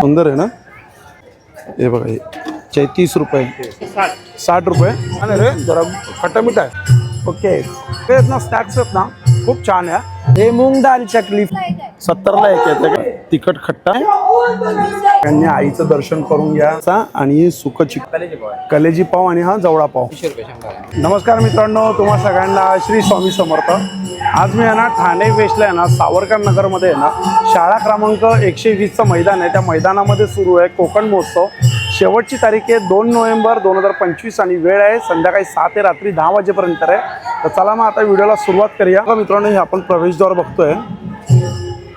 सुंदर है ना? ये बघा हे तीस रुपये। साठ रुपये। आणि रे जरा खट्टा मिठा आहे ओके। ते आहेत ना खूब आहेत ना खूप छान है। हे मूंग दाल चकली। सत्तरला एक येते का तिखट खट्टा त्यांनी आईचं दर्शन करून घ्या. आणि सुखची कलेजी पाव आणि हा जवळा पाव. नमस्कार मित्रांनो तुम्हा सगळ्यांना श्री स्वामी समर्थ. आज मी आहे ना ठाणे वेस्टला आहे ना सावरकर नगरमध्ये आहे ना शाळा क्रमांक एकशे वीसचं मैदान आहे. त्या मैदानामध्ये सुरू आहे कोकण महोत्सव. शेवटची तारीख आहे दोन नोव्हेंबर दोन हजार पंचवीस आणि वेळ आहे संध्याकाळी सहा ते रात्री दहा वाजेपर्यंत आहे. तर चला मग आता व्हिडिओला सुरुवात करूया. मित्रांनो हे आपण प्रवेशद्वार बघतोय.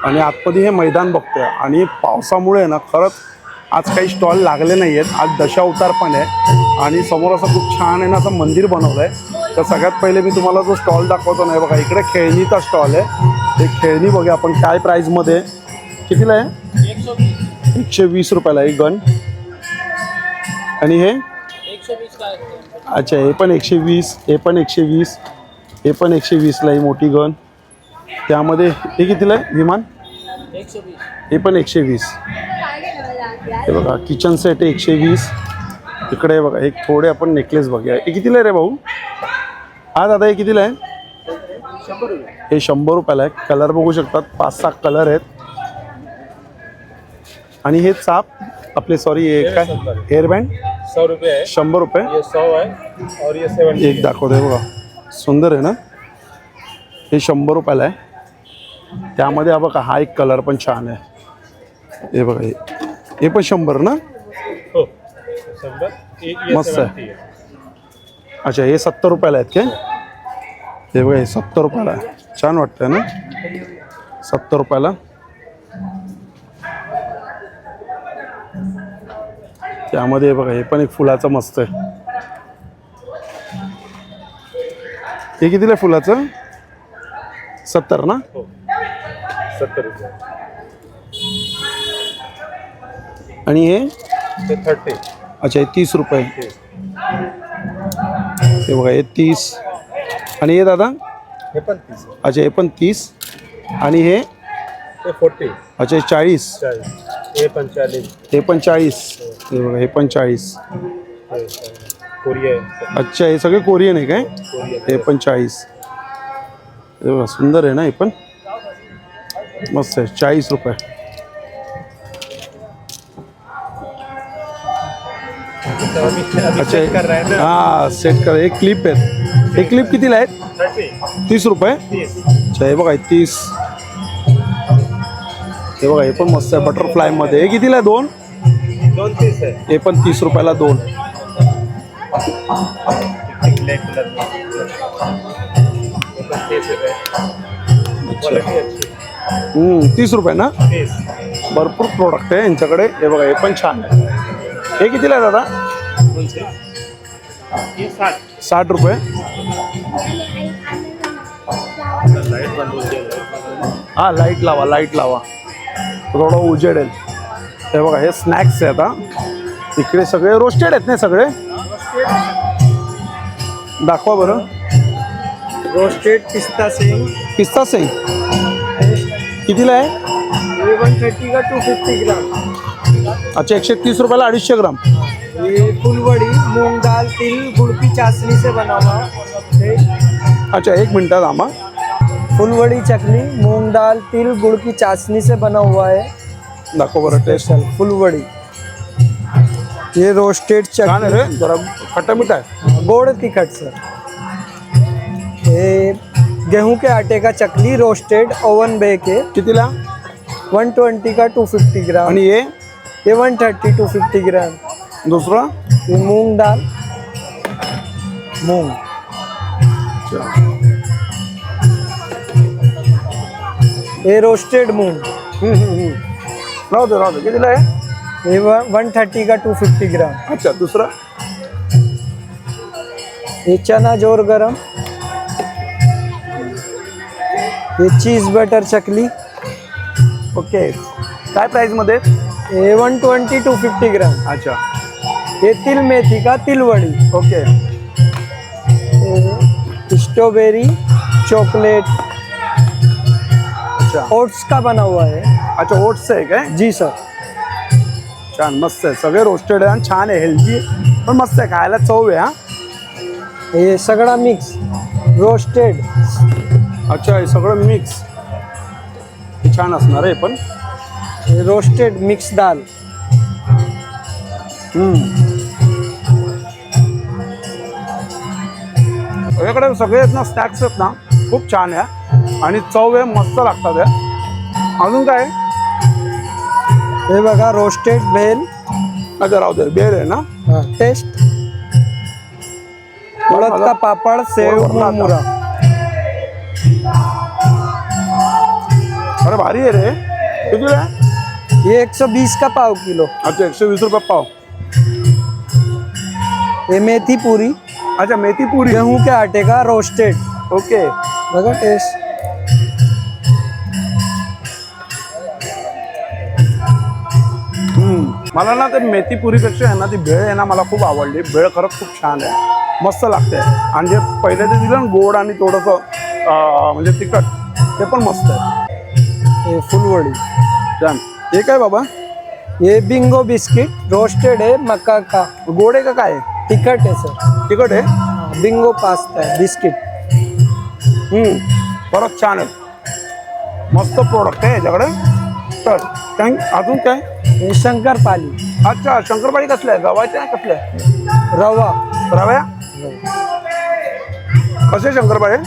आणि आतमध्ये हे मैदान बघतोय. आणि पावसामुळे ना खरंच आज काही स्टॉल लागले नाही आहेत आज दशावतार पण आहे. आणि समोर असं खूप छान आहे ना असं मंदिर बनवलं आहे तर सगळ्यात पहिले मी तुम्हाला जो स्टॉल दाखवतो नाही बघा इकडे खेळणीचा स्टॉल आहे. ते खेळणी बघूया आपण काय प्राईजमध्ये कितीला आहे? एकशे वीस रुपयाला एक गन आणि हे? अच्छा हे पण एकशे वीस हे पण एकशे वीस हे पण एकशे वीसला ही मोठी गन त्यामध्ये हे कितीला आहे? विमान? हे पण एकशे वीस हे बघा किचन सेट एकशे वीस इकडे बघा एक थोडे आपण नेकलेस बघूया. हे कितीला आहे रे भाऊ? हा दादा हे कितीला आहे? हे शंभर रुपयाला आहे. कलर बघू शकतात. पाच सहा कलर आहेत. आणि हे चाप आपले सॉरी हे काय? हेअरबँड सौ रुपये शंभर रुपये. सौ है सेवेंटी एक दाखवतोय बघा. सुंदर आहे ना? हे शंभर रुपयाला आहे. त्यामध्ये हा बघा हा एक कलर पण छान आहे. हे बघा हे. हे पण शंभर ना? हो. मस्त है। 70 है अच्छा हे सत्तर रुपयाला आहेत काय? हे बघा हे सत्तर रुपयाला आहे. छान वाटतंय ना? सत्तर रुपयाला. त्यामध्ये हे बघा हे पण एक फुलाचं मस्त आहे. हे कितीला आहे फुलाचं? सत्तर ना? हो. सत्तर आणि हे? थर्टी अच्छा हे तीस रुपये. हे. बघा हे तीस. आणि हे दादा? हे पण तीस. अच्छा हे पण तीस. आणि हे? फोर्टी अच्छा हे चाळीस. हे पण चाळीस. हे पण चाळीस. हे. बघा हे पण चाळीस. हे कोरिया आहे. अच्छा हे सगळे कोरियन आहे काय? हे पण चाळीस. हे बघा सुंदर आहे ना हे पण मस्त आहे चाळीस रुपये अच्छा हैं ना? हाँ सेट कर एक क्लिप आहेत हे क्लिप कितीला आहेत तीस रुपये अच्छा हे बघा हे तीस। हे बघा हे पण मस्त आहे बटरफ्लायमध्ये हे कितीला आहे दोन? दोन तीस है हे पण तीस रुपयाला दोन. तीस रुपये क्वालिटी अच्छी हम्म, तीस रुपये ना? भरपूर प्रोडक्ट आहे यांच्याकडे. हे बघा हे पण छान आहे. हे कितीला आहे दादा? साठ साठ रुपये. हा बंद लाइट लावा लाइट लावा. थोडं उजेडेल हे बघा हे स्नॅक्स आहे आता. इकडे सगळे रोस्टेड आहेत ना सगळे? दाखवा बरं. रोस्टेड पिस्ता सिंग पिस्ता सिंग कितीला आहे? ये वन थर्टी का टू फिफ्टी ग्राम। अच्छा एकशे तीस रुपयाला अडीचशे ग्राम. ये फुलवड़ी मूंग दाल तिल गुड़ की चाशनी से बना हुआ है अच्छा एक मिनटात आम्हा फुलवड़ी चटनी मूंग दाल तिल गुड़ की चाशनी से बना हुआ है। दाखव बरं टेस्ट स्पेशल फुलवड़ी। ये रोस्टेड छान आहे चटनी जरा खट्टा मिठा आहे. गोड़ तिखट सर ये गेहूँ के आटे का चकली रोस्टेड ओवन बेके कितीला 120 का 250 ग्राम। आणि हे ये 130 टू 50 ग्राम। दुसरं? ये मूंग दाल। मूंग। ये रोस्टेड मूंग। हम्म, हम्म, हम्म. राहू दे राहू दे। कितीला आहे ये वन थर्टी का टू फिफ्टी ग्राम। अच्छा दुसरं? ये चना ज़ोर गरम। ये चीज बटर चकली. ओके. काय प्राईजमध्ये ये one twenty two fifty gram अच्छा. ये तिल मेथी का तिलवड़ी? ओके. Strawberry chocolate. अच्छा. ओट्स का बना हुआ है? अच्छा ओट्स आहे काय? जी सर. छान मस्त आहे. सगळे रोस्टेड आहे आणि छान आहे हेल्दी पण मस्त आहे खायला चव आहे हा. हे सगळा मिक्स रोस्टेड अच्छा हे सगळं मिक्स छान असणार आहे पण. Roasted mix dal. माझ्याकडे सगळे आहेत ना स्नॅक्स आहेत ना खूप छान आहे. आणि चव आहे मस्त लागतात आहे. अजून काय? हे बघा रोस्टेड भेल. अच्छा राहू दे बेर आहे ना? टेस्ट उड़द का पापड़ सेव मुरमुरा अरे भारी आहे रे। किती आहे ये 120 का पाव किलो। अच्छा एकशे वीस रुपये पाव। ये मेथी पूरी। अच्छा मेथी पुरी। गेहूँ के आटे का रोस्टेड ओके। बघा टेस्ट हम्म. मला ना ते मेथी पुरीपेक्षा आहे ना ती भेळ आहे ना मला खूप आवडली. भेळ खरंच खूप छान आहे. मस्त लागते. आणि जे पहिले ते दिलं ना गोड आणि थोडंसं अं, म्हणजे तिखट ते पण मस्त आहे. ये फुलवड़ी छान हे काय बाबा? ये बिंगो बिस्किट रोस्टेड है मक्का का. गोड आहे का काय? आहे? टिकट है सर तिखट आहे? बिंगो पास्ता है बिस्किट हम्म. छान आहे. मस्त प्रोडक्ट आहे याच्याकडे. तर थँक अजून काय? ये शंकर पाली. अच्छा शंकरपाळी कसल्या आहे गव्हाच्या कसल्या आहे? रवा. रव्या? कसे शंकरपाळे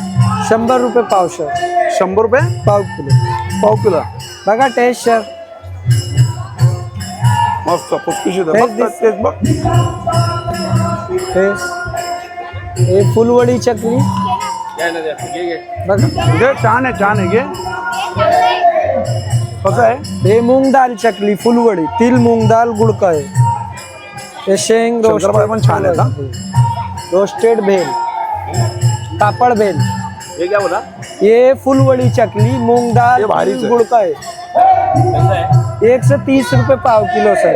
शंभर रुपये पावशर शंभर रुपये? पाव किलो. पाव किलो बघा टेस्ट सर मस्त आहे. मस्त दिस- तेच बघ टेस्ट ये फुलवडी चकली। बघा म्हणजे छान आहे छान आहे घे कसं आहे मूंग दाल चकली फुलवडी तिल मूंग दाल गुड़ का है। ये शेंग शंकरपाळे पण छान आहेत, रोस्टेड भेल। पापड़ भेल। ये क्या बोला? ये फुलवड़ी चकली मूंग दाल। गुड़ का है है एक सौ तीस रुपये पाव किलो सर.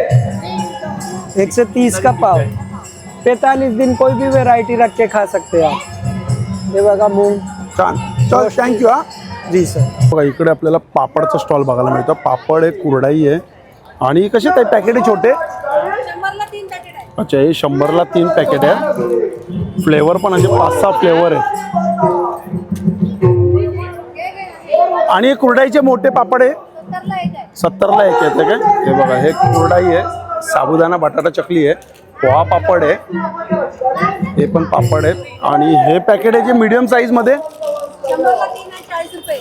एक सौ तीस का पाव. पैतालीस दिन कोई भी वैरायटी रख के खा सकते हैं आप. ये बघा मूंग. छान. चल थँक्यू हा. जी सर. बघा इकडे आपल्याला पापडचा स्टॉल बघायला मिळतं. पापड आहे कुरडाई आहे. आणि कसे ते पॅकेट आहे. छोटे अच्छा हे शंभरला तीन पॅकेट आहे. फ्लेवर पण म्हणजे पाच सहा फ्लेवर आहे. आणि कुरडाईचे मोठे पापड आहे. सत्तरला एक येते काय हे बघा हे कुरडाई आहे. साबुदाणा बटाटा चकली आहे. पोहा पापड आहे. हे पण पापड आहे. आणि हे पॅकेट आहे जे मीडियम साईजमध्ये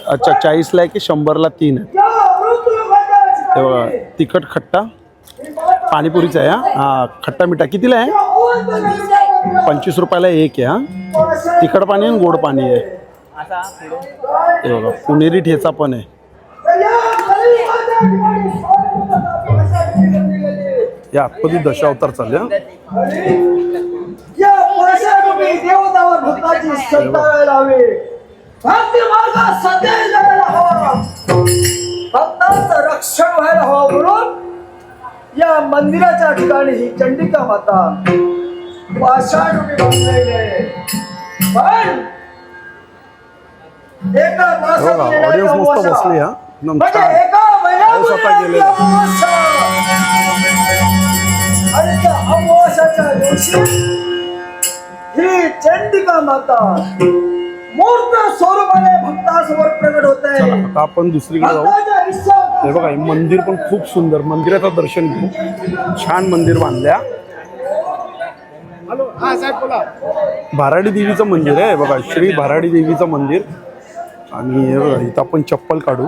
अच्छा चाळीसला आहे की शंभरला तीन आहे? बघा तिखट खट्टा पाणीपुरीचा आहे हा? हा खट्टा मिठा. कितीला आहे? पंचवीस रुपयाला एक आहे हा? तिखट पाणी आणि गोड पाणी आहे. हे बघा पुणेरी ठेचा पण आहे. या आतमध्ये दशावतार चालले या पैशारूपी देवतावर भक्ताची सत्ता व्हायला हवी भक्ती मार्गात सदैव जगायला हवा. भक्तांचं रक्षण व्हायला हवं म्हणून या मंदिराच्या ठिकाणी ही चंडिका माता आहे. पण ऑडियन्स मस्त. बसली हा? म्हणजे दिवशी ही चंडिका माता मूर्त स्वरूपाने भक्तासमोर प्रकट होत आहे. आता आपण दुसरीकडे जाऊ. हे बघा हे मंदिर पण खूप सुंदर. मंदिराचं दर्शन घेऊ छान मंदिर बांधल्या. भाराडी देवीचं मंदिर आहे बघा श्री भाराडी देवीचं मंदिर. आणि इथं आपण चप्पल काढू.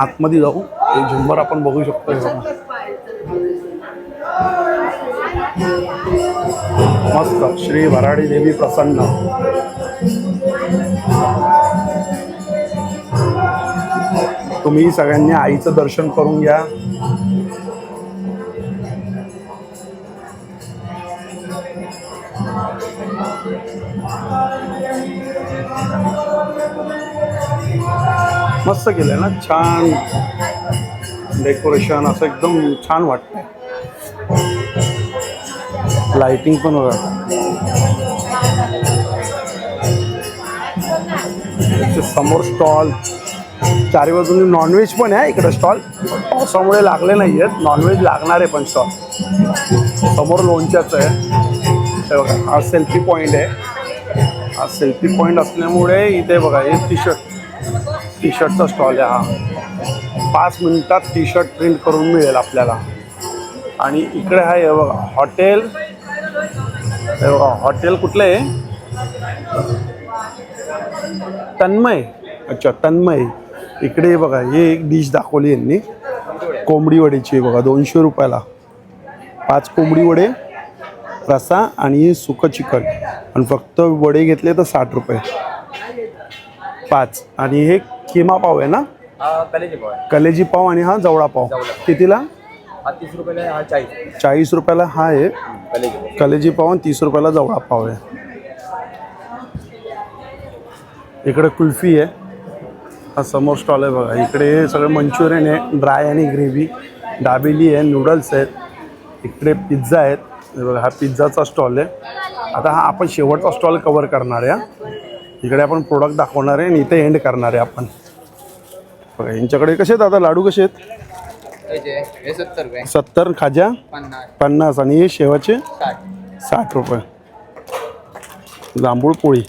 आतमध्ये जाऊ. हे झुंबर आपण बघू शकतो मस्त. श्री भराडी देवी प्रसन्न. तुम्ही सगळ्यांनी आईचं दर्शन करून घ्या. मस्त केलंय ना? छान डेकोरेशन असं एकदम छान वाटतं लाइटिंग पण बघा. समोर स्टॉल चारी बाजूनी नॉनव्हेज पण आहे इकडे स्टॉल पावसामुळे लागले नाही आहेत नॉनव्हेज लागणार आहे पण स्टॉल समोर लोणच्याचं आहे. ते बघा हा सेल्फी पॉईंट आहे. हा सेल्फी पॉईंट असल्यामुळे इथे बघा हे टी शर्ट टी शर्टचा स्टॉल आहे हा. पाच मिनटात टी शर्ट प्रिंट करून मिळेल आपल्याला. आणि इकडे आहे हे बघा हॉटेल. हे बघा हॉटेल कुठलं आहे? तन्मय. अच्छा तन्मय. इकडे बघा हे एक डिश दाखवली यांनी. कोंबडी वडेची बघा दोनशे रुपयाला. पाच कोंबडी वडे रसा आणि सुकं चिकन. आणि फक्त वडे घेतले तर साठ रुपये. पाच. आणि हे किमा पाव आहे ना? हा कलेजी पाव आहे. कलेजी पाव आणि हा जवळा पाव. जवळा. कितीला? हा तीस रुपयाला आहे, हा चाळीस. चाळीस रुपयाला हा आहे. कलेजी पाव. कलेजी पाव आणि तीस रुपयाला जवळा पाव आहे. इकडे कुल्फी आहे. हा समोर स्टॉल आहे बघा. इकडे हे सगळं मंचुरियन आहे ड्राय आणि ग्रेव्ही दाबेली आहे नूडल्स आहेत. इकडे पिझ्झा आहेत. हे बघा हा पिझ्झाचा स्टॉल आहे. आता हा आपण शेवटचा स्टॉल कवर करणार आहे हा. इकडे आपण प्रोडक्ट दाखवणार आहे आणि इथे एंड करणार आहे आपण. बघा यांच्याकडे कसे आहेत? आता लाडू कसे आहेत? सत्तर खाज्या? पन्नास. आणि हे शेवाचे? साठ रुपये. जांभूळ पोळी.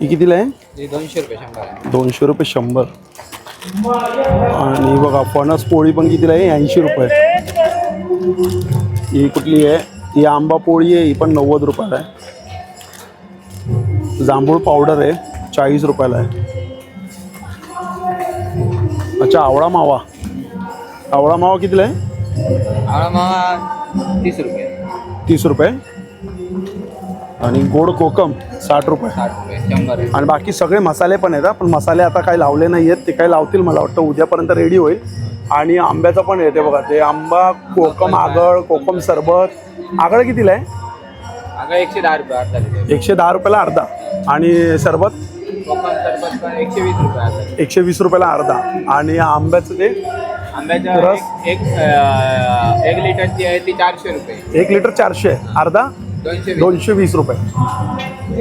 ही कितीला आहे? हे दोनशे रुपये शंभर आहे. दोनशे रुपये शंभर. आणि बघा फणस पोळी पण कितीला आहे? ऐंशी रुपये. ही कुठली आहे? ही आंबा पोळी आहे ही पण नव्वद रुपयाला आहे. जांभूळ पावडर आहे चाळीस रुपयाला आहे. अच्छा आवळा मावा. आवळा मावा कितीला आहे? आवळा मावा तीस रुपये. तीस रुपये. आणि गोड कोकम साठ रुपये. शंभर आणि बाकी सगळे मसाले पण आहेत. पण मसाले आता काही लावले नाही आहेत ते काही लावतील मला वाटतं उद्यापर्यंत रेडी होईल. आणि आंब्याचं पण येते बघा ते आंबा कोकम आगळ कोकम सरबत. आगळ कितीला आहे? अगं एकशे दहा रुपये एकशे दहा रुपयाला अर्धा. आणि सरबत? एकशे वीस रुपये अर्धा लिटर. एकशे वीस रुपयाला अर्धा. आणि आंब्याचं ते? आंब्याचा रस? एक एक, लिटरची आहे ती चारशे रुपये. एक लिटर चारशे. अर्धा? दोनशे वीस. दोनशे वीस रुपये.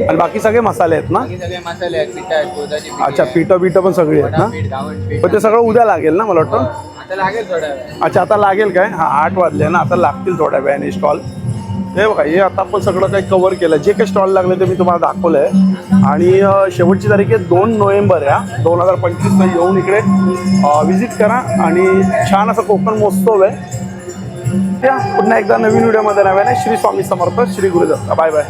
आणि बाकी सगळे मसाले आहेत ना? बाकी सगळे मसाले आहेत. पिठा अच्छा पिठं बिठं पण सगळी आहेत ना? पण ते सगळं उद्या लागेल ना मला वाटतं? आता लागेल थोडा वेळ अच्छा आता लागेल काय? हा आठ वाजले ना आता लागतील थोड्या वेळाने स्टॉल हे बघा हे आता आपण सगळं काही कव्हर केलं. जे काही स्टॉल लागले ते मी तुम्हाला दाखवलं आहे आणि शेवटची तारीख आहे दोन नोव्हेंबर या. दोन हजार पंचवीसला येऊन इकडे व्हिजिट करा. आणि छान असं कोकण महोत्सव आहे. त्या पुन्हा एकदा नवीन व्हिडिओमध्ये नव्याने श्री स्वामी समर्थ श्री गुरुदत्त. Bye bye